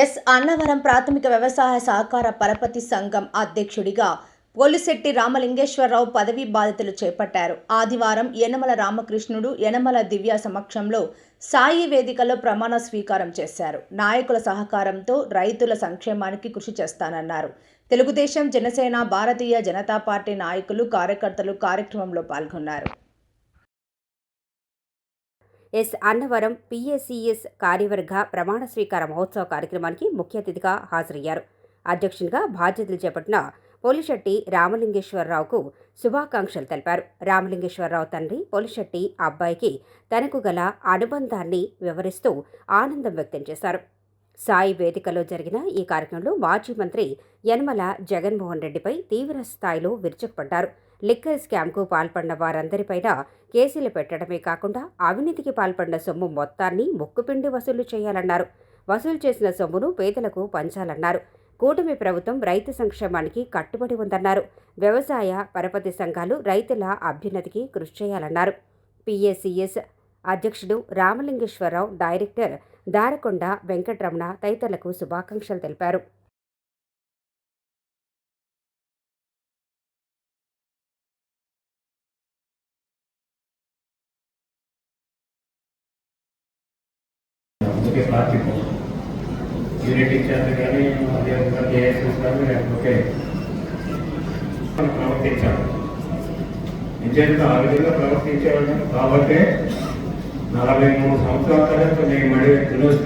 Yes. Annavaram ప్రాథమిక వ్యవసాయ సహకార పరపతి సంఘం అధ్యక్షుడిగా పోలిశెట్టి రామలింగేశ్వరరావు పదవీ బాధ్యతలు చేపట్టారు. ఆదివారం యనమల రామకృష్ణుడు యనమల దివ్య సమక్షంలో సాయి వేదికలో ప్రమాణ స్వీకారం చేశారు. నాయకుల సహకారంతో రైతుల సంక్షేమానికి కృషి చేస్తానన్నారు. తెలుగుదేశం జనసేన భారతీయ జనతా పార్టీ నాయకులు కార్యకర్తలు కార్యక్రమంలో పాల్గొన్నారు. ఎస్ అన్నవరం పిఎస్సిఎస్ కార్యవర్గ ప్రమాణ స్వీకార మహోత్సవ కార్యక్రమానికి ముఖ్య అతిథిగా హాజరయ్యారు. అధ్యక్షునిగా బాధ్యతలు చేపట్టిన పోలిశెట్టి రామలింగేశ్వరరావుకు శుభాకాంక్షలు తెలిపారు. రామలింగేశ్వరరావు తండ్రి పోలిశెట్టి అబ్బాయికి తనకు గల అనుబంధాన్ని వివరిస్తూ ఆనందం వ్యక్తం చేశారు. సాయి వేదికలో జరిగిన ఈ కార్యక్రమంలో మాజీ మంత్రి యనమల జగన్మోహన్ రెడ్డిపై తీవ్ర స్థాయిలో విరుచుకుపడ్డారు. లిక్కర్ స్కామ్కు పాల్పడిన వారందరిపైన కేసులు పెట్టడమే కాకుండా అవినీతికి పాల్పడిన సొమ్ము మొత్తాన్ని ముక్కుపిండి వసూలు చేయాలన్నారు. వసూలు చేసిన సొమ్మును పేదలకు పంచాలన్నారు. కూటమి ప్రభుత్వం రైతు సంక్షేమానికి కట్టుబడి ఉందన్నారు. వ్యవసాయ పరపతి సంఘాలు రైతుల అభ్యున్నతికి కృషి చేయాలన్నారు. పిఎస్సిఎస్ అధ్యక్షుడు రామలింగేశ్వరరావు డైరెక్టర్ దారకొండ వెంకటరమణ తదితరులకు శుభాకాంక్షలు తెలిపారు.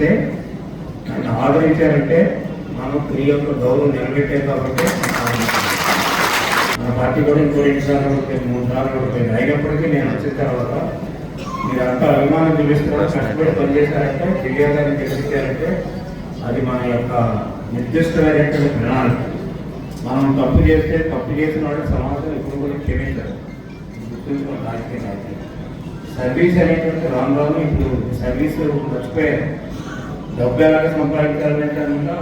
వస్తే ఆయన ఆదరించారంటే మనం స్త్రీ యొక్క గౌరవం నిలబెట్టాం కాబట్టి మన పార్టీ కూడా ఇంకో రెండు సార్లు ఉంటుంది మూడు సార్లు ఉంటుంది అయినప్పటికీ నేను వచ్చిన తర్వాత మీరంతా అభిమానం చూపిస్తూ కూడా కష్టపడి పనిచేశారంటే దివ్యాంగాన్ని గెలిపించారంటే అది మన యొక్క నిర్దిష్టమైనటువంటి ప్రణాళిక. మనం తప్పు చేస్తే తప్పు చేసిన వాడు సమాజం ఇప్పుడు కూడా క్షమించారు గుర్తుంచుకున్న రాజకీయ నాయకులు. సర్వీస్ అనేటువంటి రాను రాను ఇప్పుడు సర్వీస్ మర్చిపోయారు. డబ్బు ఎలాగ సంపాదించాలంటే అందులో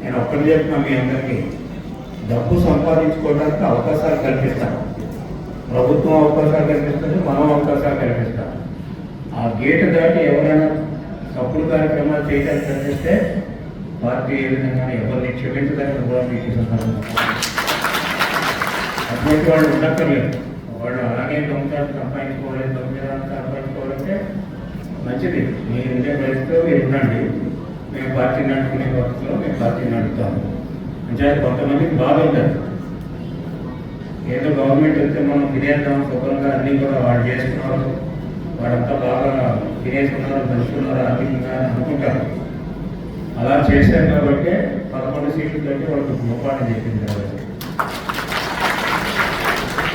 నేను ఒక్కటి చెప్తున్నా మీ అందరికీ డబ్బు సంపాదించుకోవడానికి అవకాశాలు కల్పిస్తాను ప్రభుత్వం అవకాశాలు కల్పిస్తుంది మనం అవకాశాలు కల్పిస్తాం. ఆ గేటు దాటి ఎవరైనా తప్పుడు కార్యక్రమాలు చేయడానికి కనిపిస్తే పార్టీ ఏ విధంగా ఎవరిని క్షమించడానికి కూడా మీకు అటువంటి వాళ్ళు ఉండక్కర్లేదు. వాళ్ళు అలాగే దొంగతనం సంపాదించుకోలేదు దొంగతనం సంపాదించుకోవాలంటే మంచిది. మీరు మీరు ఉండండి. మేము పార్టీ నడుపుకునే పరిస్థితిలో మేము పార్టీ నడుపుతాము అంటే కొంతమందికి బాధ ఉంటుంది. ఏదో గవర్నమెంట్ వస్తే మనం తినేద్దాం శుభ్రంగా అన్నీ కూడా వాళ్ళు చేసుకున్నారు. వాడంతా బాగా తినేసుకున్నారు పంచుకున్నారు ఆర్థికంగా అనుకుంటారు. అలా చేశారు కాబట్టి పదకొండు సీట్లు కంటే వాళ్ళకి గొప్పని చెప్పింది కాబట్టి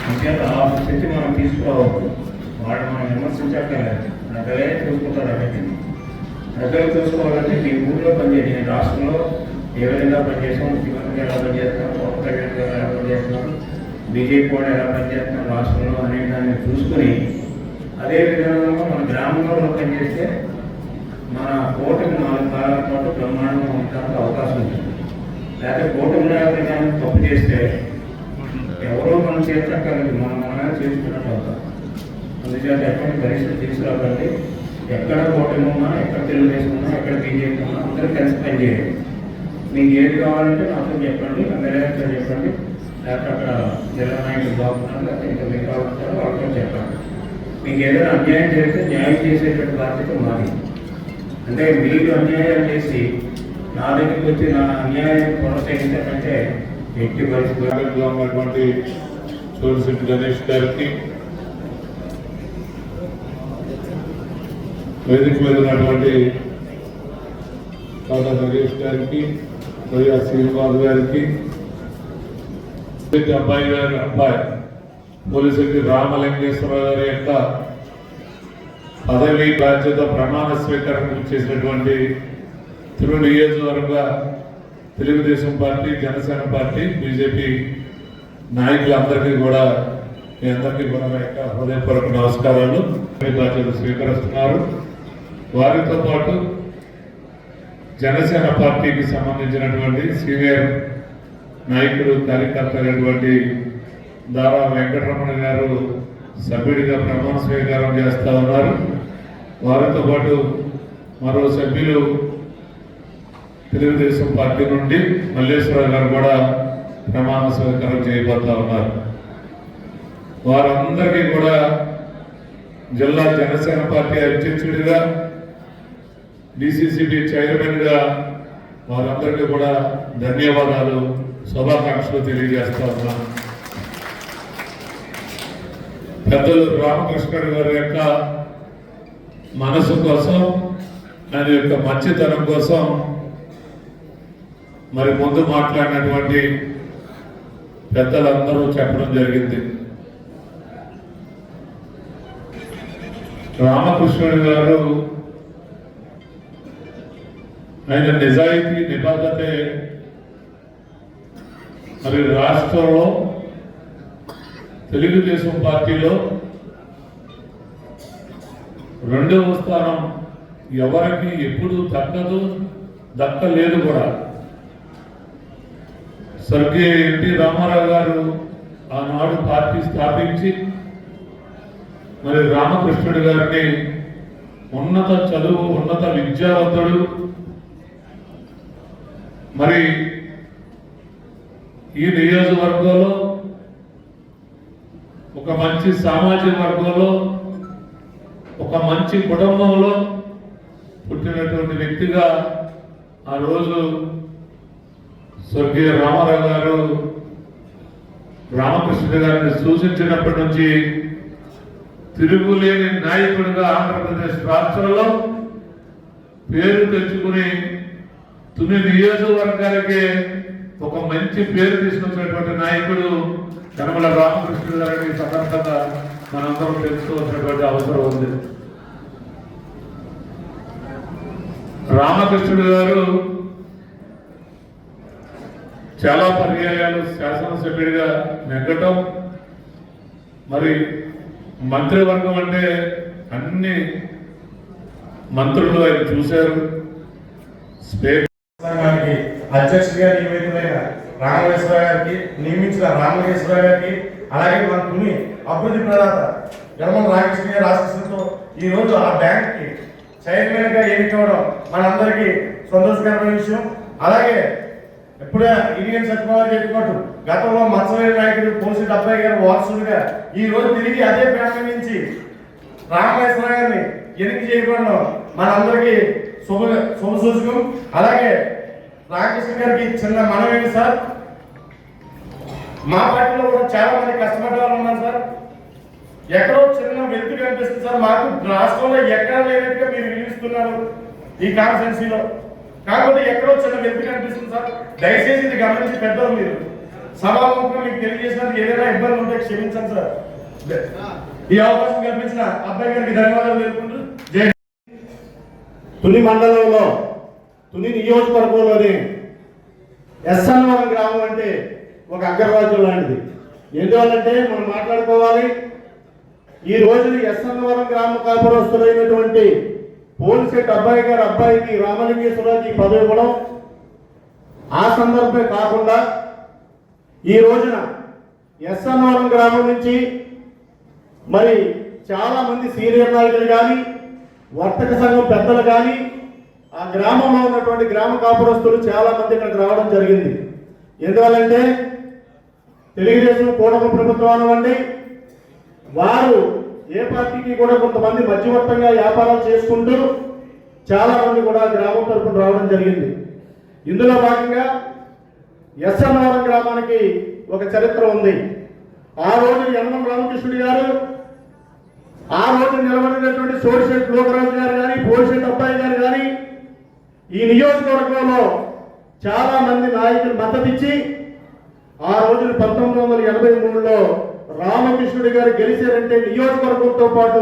అంచేత ఆ స్థితి మనం తీసుకోవద్దు. వాళ్ళు మనం విమర్శించక్కర్లేదు. ప్రజలే చూసుకుంటారు అక్కడికి ప్రజలు చూసుకోవాలంటే మీ ఊళ్ళో పనిచేసి నేను రాష్ట్రంలో ఏ విధంగా పనిచేస్తాం ముఖ్యమంత్రి ఎలా పనిచేస్తున్నాం పవన్ కళ్యాణ్ గారు ఎలా పనిచేస్తున్నాం బీజేపీ కూడా ఎలా పనిచేస్తున్నాం రాష్ట్రంలో అనే దాన్ని చూసుకుని అదే విధంగా మన గ్రామంలో పనిచేస్తే మన కోటకు నాలుగు కాలాల పాటు బ్రహ్మాండంగా ఉండడానికి అవకాశం ఉంటుంది లేకపోతే కోటమి కానీ తప్పు చేస్తే ఎవరో మనం చేర్చక్కర్లేదు మనం మనమే చేసుకున్నట్టు అవుతాం. అందుచేత ఎటువంటి పరిస్థితి తీసుకురాకండి. ఎక్కడ కూటమి ఉన్నా ఎక్కడ తెలుగుదేశం ఉన్నా ఎక్కడ బీజేపీ ఉన్నా అందరూ కలిసి పనిచేయండి. మీకు ఏది కావాలంటే నాతో చెప్పండి అందరితో చెప్పండి. లేకపోతే అక్కడ జిల్లా నాయకులు బాగున్నారు లేకపోతే ఇంకా మీకు కావాలంటారో వాళ్ళతో చెప్పండి. మీకు ఏదైనా అన్యాయం చేస్తే న్యాయం చేసేటువంటి బాధ్యత మాది. అంటే మీరు అన్యాయం చేసి నా దగ్గరికి వచ్చి నా అన్యాయం కొనసాగించాలంటే ఎట్టి పరిస్థితుల్లో ఉన్నటువంటి సోలిసిట్ గణేష్ గారికి వేదిక మీద ఉన్నటువంటి తాతా నగేష్ గారికి మరియు శ్రీనివాస్ గారికి అబ్బాయి గారి అబ్బాయి పోలీసు రామలింగేశ్వర గారి యొక్క పదవి బాధ్యత ప్రమాణ స్వీకరణ చేసినటువంటి తిరు నియోజకవర్గ Telugu Desam party Janasena party BJP నాయకులందరికీ కూడా మీ అందరికీ కూడా నా యొక్క హృదయపూర్వక నమస్కారాలు. బాధ్యత స్వీకరిస్తున్నారు. వారితో పాటు జనసేన పార్టీకి సంబంధించినటువంటి సీనియర్ నాయకుడు కార్యకర్త అయినటువంటి దారా వెంకటరమణ గారు సభ్యుడిగా ప్రమాణ స్వీకారం చేస్తూ ఉన్నారు. వారితో పాటు మరో సభ్యులు తెలుగుదేశం పార్టీ నుండి మల్లేశ్వరరావు గారు కూడా ప్రమాణ స్వీకారం చేయబోతా ఉన్నారు. వారందరికీ కూడా జిల్లా జనసేన పార్టీ అధ్యక్షుడిగా డిసిసిబి చైర్మన్గా వారందరికీ కూడా ధన్యవాదాలు. శుభాకాంక్షలు తెలియజేస్తా ఉన్నాను పెద్దలు రామకృష్ణ గారి యొక్క మనసు కోసం ఆయన యొక్క మంచితనం కోసం మరి ముందు మాట్లాడినటువంటి పెద్దలందరూ చెప్పడం జరిగింది. రామకృష్ణుడు గారు ఆయన నిజాయితీ నిబద్ధతే మరి రాష్ట్రంలో తెలుగుదేశం పార్టీలో రెండవ స్థానం ఎవరికి ఎప్పుడు దక్కదు దక్కలేదు కూడా. స్వర్గీయ ఎన్టీ రామారావు గారు ఆనాడు పార్టీ స్థాపించి మరి రామకృష్ణుడు గారిని ఉన్నత చదువు ఉన్నత విద్యావంతుడు మరి ఈ నియోజకవర్గంలో ఒక మంచి సామాజిక వర్గంలో ఒక మంచి కుటుంబంలో పుట్టినటువంటి వ్యక్తిగా ఆ రోజు స్వర్గీయ రామారావు గారు రామకృష్ణ గారిని సూచించినప్పటి నుంచి తిరుగులేని నాయకుడిగా ఆంధ్రప్రదేశ్ రాష్ట్రంలో పేరు తెచ్చుకుని తుని నియోజకవర్గానికి ఒక మంచి పేరు తీసుకొచ్చినటువంటి నాయకుడు కనమల రామకృష్ణుడు గారిని ఈ సందర్భంగా మనందరం తెలుసుకోవాల్సినటువంటి అవసరం ఉంది. రామకృష్ణుడు గారు చాలా పర్యాయాలు శాసనసభ్యుడిగా నెగ్గటం మరి మంత్రివర్గం అంటే అన్ని మంత్రులు ఆయన చూశారు. స్పీకర్ అధ్యక్షుడిగా నియమితులైన రామేశ్వర గారికి నియమించిన రామేశ్వర గారికి అలాగే మన తుని అభివృద్ధి ప్రదాత యనమల రామకృష్ణ గారి ఆశీస్సులతో ఈ రోజు ఆ బ్యాంక్కి చైర్మన్గా ఎన్నికవడం మనందరికీ సంతోషకరమైన విషయం. అలాగే ఇప్పుడే ఇండియన్ సత్యబాబు చెప్పినట్టు గతంలో మత్స్యవేలి నాయకుడు పోసి అబ్బాయి గారు వారసుడుగా ఈ రోజు తిరిగి అదే ఫ్యామిలీ నుంచి రామేశ్వర గారిని ఎన్నిక చేయకుండా మనందరికీ శుభ శుభ సూచకం. అలాగే రామకృష్ణ గారికి చిన్న మనమేమి సార్? మా పార్టీలో కూడా చాలా మంది కష్టపడ్డ వాళ్ళు ఉన్నారు సార్. ఎక్కడో చిన్న వెలుగు కనిపిస్తుంది సార్. మాకు రాష్ట్రంలో ఎక్కడ లేనట్టుగా మీరు వినిపిస్తున్నారు ఈ కాన్స్టెన్సీలో కాకపోతే ఎక్కడో చిన్న వెలుగు కనిపిస్తుంది సార్. దయచేసి ఇది గమనించి పెద్దలు మీరు. సభాముఖం మీకు తెలియజేసినందుకు ఏదైనా ఇబ్బంది ఉంటే క్షమించండి సార్. ఈ అవకాశం కల్పించిన అబ్బాయి గారికి ధన్యవాదాలు తెలుపుకుంటూ జై తుని మండలంలో తుని నియోజకవర్గంలోని ఎస్ఎన్వరం గ్రామం అంటే ఒక అగ్రరాజ్యం లాంటిది. ఎందువల్లంటే మనం మాట్లాడుకోవాలి ఈ రోజున ఎస్ఎన్వరం గ్రామ కాపురస్తులైనటువంటి పోలిసెట్ అబ్బాయి గారు అబ్బాయికి రామలింగేశ్వరరావుకి పదవి ఇవ్వడం ఆ సందర్భమే కాకుండా ఈ రోజున ఎస్ఎన్వరం గ్రామం నుంచి మరి చాలామంది సీనియర్ నాయకులు కానీ వర్తక సంఘం పెద్దలు కానీ ఆ గ్రామంలో ఉన్నటువంటి గ్రామ కాపురస్తులు చాలా మంది ఇక్కడికి రావడం జరిగింది. ఎందువల్లంటే తెలుగుదేశం కూటమి ప్రభుత్వం అనివ్వండి వారు ఏ పార్టీకి కూడా కొంతమంది మధ్యవర్తంగా వ్యాపారాలు చేసుకుంటూ చాలా మంది కూడా గ్రామం తరపున రావడం జరిగింది. ఇందులో భాగంగా ఎస్ఎన్ఆర్ గ్రామానికి ఒక చరిత్ర ఉంది. ఆ రోజు యనమల రామకృష్ణుడు గారు ఆ రోజు నిలబడినటువంటి సోడిశెట్టి లోకరాజు గారు కానీ పోలిశెట్టి అబ్బాయి గారు కానీ ఈ నియోజకవర్గంలో చాలా మంది నాయకులు మద్దతిచ్చి ఆ రోజున పంతొమ్మిది వందల ఎనభై మూడులో రామకృష్ణుడి గారు గెలిచారంటే నియోజకవర్గంతో పాటు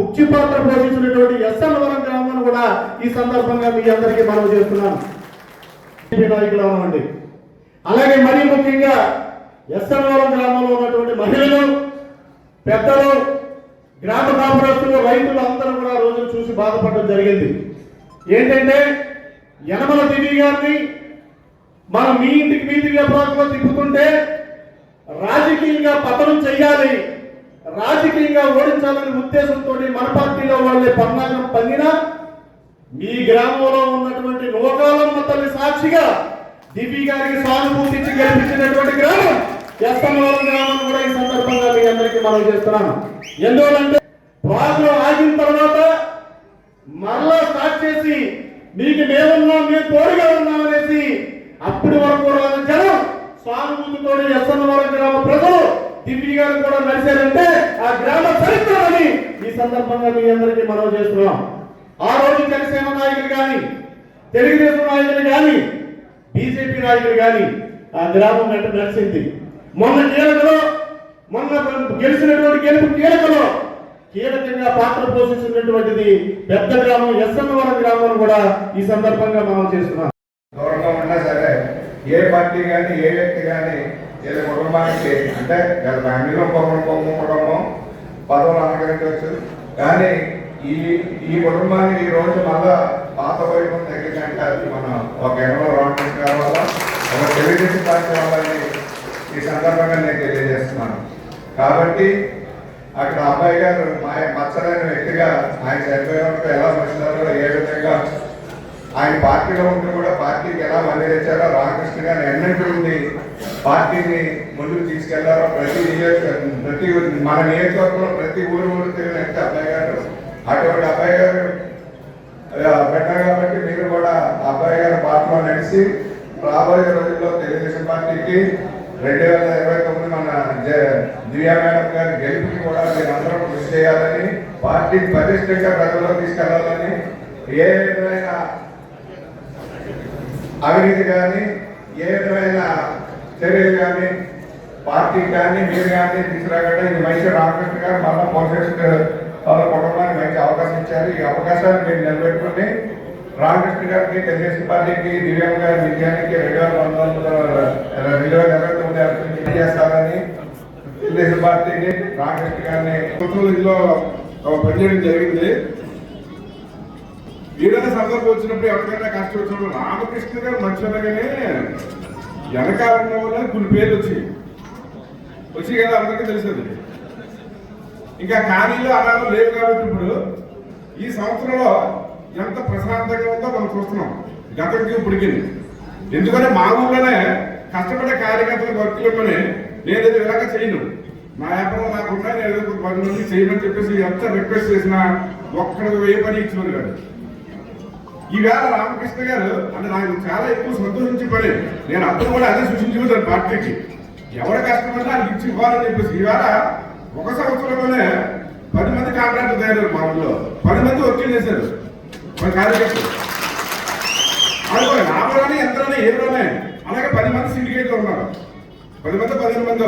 ముఖ్య పాత్ర పోషించినటువంటి ఎస్ఎన్వరం గ్రామాన్ని కూడా ఈ సందర్భంగా మీ అందరికీ మనం చేస్తున్నాను. నాయకులు అవ్వండి అలాగే మరీ ముఖ్యంగా ఎస్ఎన్వరం గ్రామంలో ఉన్నటువంటి మహిళలు పెద్దలు గ్రామ కాపురస్తులు రైతులు అందరూ కూడా రోజులు రోజు చూసి బాధపడడం జరిగింది. ఏంటంటే యనమల దివి గారిని మనం మీ ఇంటికి మీదిగా ఎప్పుడో తిప్పుతుంటే రాజకీయంగా పతనం చెయ్యాలి రాజకీయంగా ఓడించాలనే ఉద్దేశంతో మన పార్టీలో వాళ్ళే పన్నాగం పంగినా మీ గ్రామంలో ఉన్నటువంటి లోకాలమ్మ తల్లి సాక్షిగా దివి గారికి సానుభూతి ఇచ్చి గెలిపించినటువంటి గ్రామం ఎస్ఎంవరం గ్రామం కూడా ఈ సందర్భంగా మీ అందరికీ మనం చేస్తున్నాను. ఎందువలంటే ప్రాబ్లం ఆగిన తర్వాత మరలా స్టార్ట్ చేసి మీకు మేమున్నాం మేము తోడుగా ఉన్నాం అనేసి అప్పటి వరకు కూడా జనం సానుభూతితో ఎస్ఎన్వరం గ్రామ ప్రజలు దివ్య గారు కూడా నడిచారంటే ఆ గ్రామ చరిత్ర అని ఈ సందర్భంగా మీ అందరికీ మనం చేస్తున్నాం. ఆ రోజు జనసేన నాయకులు కానీ తెలుగుదేశం నాయకులు కానీ బీజేపీ నాయకులు కానీ ఆ గ్రామం వెంట నడిచింది. మొన్న కీలకలో మొన్న గెలిచినటువంటి గెలుపు కీలకలో కీలకంగా పాత్ర పోషిస్తున్నటువంటిది పెద్ద గ్రామం ఎస్ఎన్వరం గ్రామం కూడా ఈ సందర్భంగా మనం చేస్తున్నాం. దూరంగా ఉన్నా సరే ఏ పార్టీ కానీ ఏ వ్యక్తి కానీ ఏదో కుటుంబానికి అంటే గత ఫ్యామిలీలో కుటుంబం కుటుంబం పదవులు అలంకరించవచ్చు. కానీ ఈ ఈ కుటుంబాన్ని ఈ రోజు మళ్ళా పాత వైపు తగ్గిందంటే అది మన ఒక ఎన్నో రామకృష్ణ గారి వల్ల ఒక తెలుగుదేశం పార్టీ వల్ల ఈ సందర్భంగా నేను తెలియజేస్తున్నాను. కాబట్టి అక్కడ అబ్బాయి గారు మా మచ్చలైన వ్యక్తిగా ఆయన చనిపోయినప్పుడు ఎలా మనుషులలో ఏ విధంగా ఆయన పార్టీలో ఉంటూ కూడా పార్టీకి ఎలా మళ్ళీ తెచ్చారో రామకృష్ణ గారు ఎన్నట్టు ఉంది పార్టీని ముందుకు తీసుకెళ్ళారో ప్రతి నియోజక ప్రతి మన నియోజకవర్గంలో ప్రతి ఊరు ఊరు తిరిగిన వ్యక్తి అబ్బాయి గారు. అటువంటి అబ్బాయి గారు పెట్టారు కాబట్టి మీరు కూడా అబ్బాయి గారి పార్టీలో నడిచి రాబోయే రోజుల్లో తెలుగుదేశం పార్టీకి రెండు వేల ఇరవై తొమ్మిది మన జ- దివ్యా మేడం గారి గెలుపుకి కూడా మీరు కృషి చేయాలని పార్టీ పటిష్టంగా ప్రజల్లో తీసుకెళ్ళాలని ఏ విధమైన అవినీతి కానీ ఏ విధమైన చర్యలు కానీ పార్టీ కానీ మీరు కానీ తీసుకురాకుండా ఇది మంచి రామకృష్ణ గారు మళ్ళా పోషిస్తూ వాళ్ళ కుటుంబానికి మంచి అవకాశం ఇచ్చారు. ఈ అవకాశాన్ని మీరు నిలబెట్టుకుని రామకృష్ణ గారికి తెలుగుదేశం పార్టీకి దివ్యాంగ విజయానికి రెండు వేల పంతొమ్మిది రెండు వేల ఇరవై తొమ్మిది అభివృద్ధి చేస్తారని తెలుగుదేశం పార్టీని రామకృష్ణ గారిని ఇందులో పనిచేయడం జరిగింది. ఏదైనా సందర్భం వచ్చినప్పుడు ఎవరికైనా కష్టం వచ్చినప్పుడు రామకృష్ణ గారు మంచి అనగానే వెనకాల ఉన్న వాళ్ళని కొన్ని పేర్లు వచ్చాయి. వచ్చి కదా అందరికీ తెలిసింది. ఇంకా ఖాళీలో అనాలు లేవు కాబట్టి ఇప్పుడు ఈ సంవత్సరంలో ఎంత ప్రశాంతంగా ఉందో మనం చూస్తున్నాం. గతంకి ఇప్పటికి. ఎందుకంటే మా ఊళ్ళోనే కష్టపడే కార్యకర్తల వర్కులలోనే నేను ఇది ఇలాగ చేయను. నా వ్యాపారం నాకున్నా నేను ఏదో పది మంది చేయమని చెప్పేసి ఎంత రిక్వెస్ట్ చేసినా ఒక్కడికి ఏ పని ఇచ్చేవారు కాదు ఈవేళ రామకృష్ణ గారు అంటే నాకు చాలా ఎక్కువ సంతోషించి పని నేను అప్పుడు కూడా అదే సూచించుకుంటాను పార్టీకి. ఎవరు కష్టపడినా అది ఇచ్చి ఇవ్వాలని చెప్పేసి ఈవేళ ఒక సంవత్సరంలోనే పది మంది కాంట్రాక్టర్ తయారు మా ఊళ్ళో. పది మంది వర్కింగ్ చేశారు. మన కార్యకర్తలు. అనుకోండి నామరాని ఎంతలోనే ఏడులోనే అలాగే పది మంది సిండికేట్లు ఉన్నారు. పది మంది పదిహేను మంది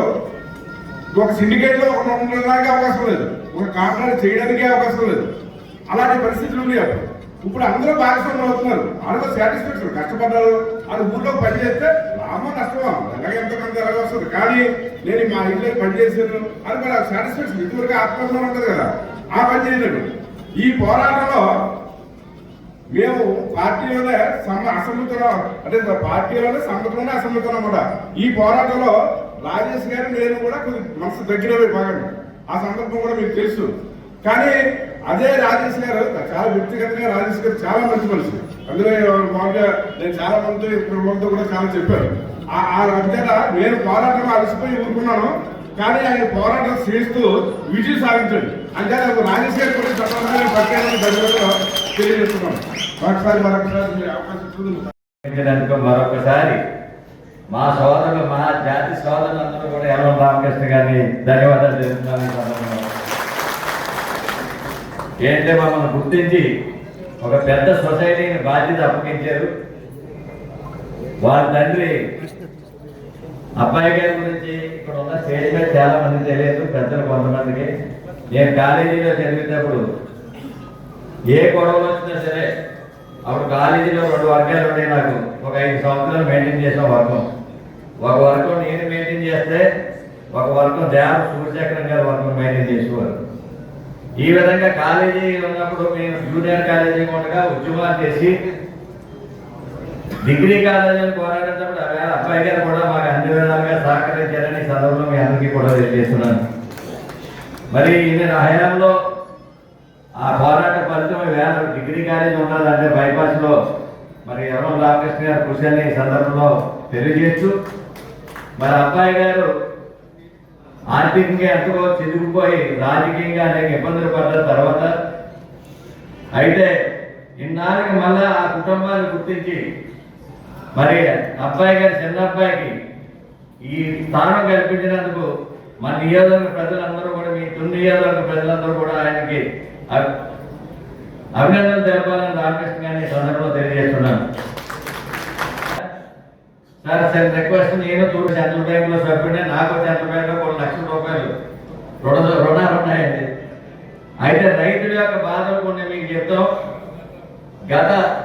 ఒక సిండికేట్లో ఒక ఉండడానికి అవకాశం లేదు. ఒక కాంట్రాక్ట్ చేయడానికి అవకాశం లేదు. అలాంటి పరిస్థితులు ఉన్నాయి అప్పుడు ఇప్పుడు అందరూ భాగస్వాములు అవుతున్నారు. వాళ్ళతో సాటిస్ఫాక్షన్ కష్టపడ్డారు. అది ఊళ్ళో పని చేస్తే లాభం నష్టమా ఎలాగ ఎంతమంది ఎలాగ వస్తుంది. కానీ నేను మా ఇంట్లో పని చేశాను. అది మరి సాటిస్ఫాక్షన్ ఇదివరకు ఆత్మహత్యం ఉంటుంది కదా. ఆ పని చేయలేదు. ఈ పోరాటంలో మేము పార్టీలోనే సమ అసమ్మతున్నాం అంటే పార్టీలోనే సమ్మతంలోనే అసమ్మతున్నాం కూడా ఈ పోరాటంలో రాజేష్ గారు నేను కూడా కొంచెం మనసు దగ్గర బాగా ఆ సందర్భం కూడా మీకు తెలుసు. కానీ అదే రాజేష్ గారు చాలా వ్యక్తిగతంగా రాజేష్ గారు చాలా మంచి మనిషి. అందులో మామూలుగా నేను చాలా మంది ప్రభుత్వంతో కూడా చాలా చెప్పారు ఆ ఆ నేను పోరాటం అలసిపోయి ఊరుకున్నాను. కానీ ఆయన పోరాటం చేస్తూ విజయం సాధించండి. అంటే రాజేష్ గారు కూడా చట్టంలో ప్రత్యేకంగా ధన్యవాదాలు మరొకసారి మరొకసారి అవకాశం మరొకసారి మా సోదరులు మా జాతి సోదరులందరూ కూడా యనమల రామకృష్ణ గారిని ధన్యవాదాలు తెలుస్తున్నాను ఏంటంటే మమ్మల్ని గుర్తించి ఒక పెద్ద సొసైటీని బాధ్యత అప్పగించారు. వారి తండ్రి అబ్బాయి గారి గురించి ఇక్కడ ఉన్న స్టేజ్ మీద చాలా మంది తెలియదు పెద్దలు కొంతమందికి. నేను కాలేజీలో చదివేటప్పుడు ఏ గొడవలు వచ్చినా సరే అప్పుడు కాలేజీలో రెండు వర్గాలు ఉన్నాయి నాకు. ఒక ఐదు సంవత్సరాలు మెయింటైన్ చేసిన వర్గం. ఒక వర్గం నేను మెయింటైన్ చేస్తే ఒక వర్గం దేవ సూర్యచక్రం గారు వర్గం మెయింటైన్ చేసేవారు. ఈ విధంగా కాలేజీ ఉన్నప్పుడు మేము జూనియర్ కాలేజీ ఉండగా ఉద్యమాలు చేసి డిగ్రీ కాలేజీని పోరాడేటప్పుడు ఆ అబ్బాయి గారు కూడా మాకు అన్ని విధాలుగా సహకరించారని సందర్భంలో మీ అందరికీ కూడా తెలియజేస్తున్నాను. మరి నేను హయాంలో ఆ పోరాట ఫలితం వేల డిగ్రీ కాలేజ్ ఉన్నదంటే బైపాస్లో మరి ఎవరో రామకృష్ణ గారు కృషి అనే ఈ సందర్భంలో తెలియజేయచ్చు మరి అబ్బాయి గారు ఆర్థికంగా ఎంతో చిదిగిపోయి రాజకీయంగా అనేక ఇబ్బందులు పడ్డ తర్వాత అయితే ఇన్నాళ్ళకి మళ్ళా ఆ కుటుంబాన్ని గుర్తించి మరి అబ్బాయి గారి చిన్న అబ్బాయికి ఈ స్థానం కల్పించినందుకు మన నియోజకవర్గ ప్రజలందరూ కూడా మీ తొమ్మిది నియోజకవర్గ ప్రజలందరూ కూడా ఆయనకి అభి- అభినందనలు తెలపాలని రామకృష్ణ గారిని సందర్భంలో తెలియజేస్తున్నాను. సార్ సార్ రిక్వెస్ట్ నేను తూర్పు సెంట్రల్ బ్యాంక్లో సభ్యుడే నాకు సెంట్రల్ బ్యాంక్ కొన్ని లక్షల రూపాయలు. రుణ రుణాలు ఉన్నాయండి. అయితే రైతుల యొక్క బాధలు కొన్ని మీకు చెప్తాం. గత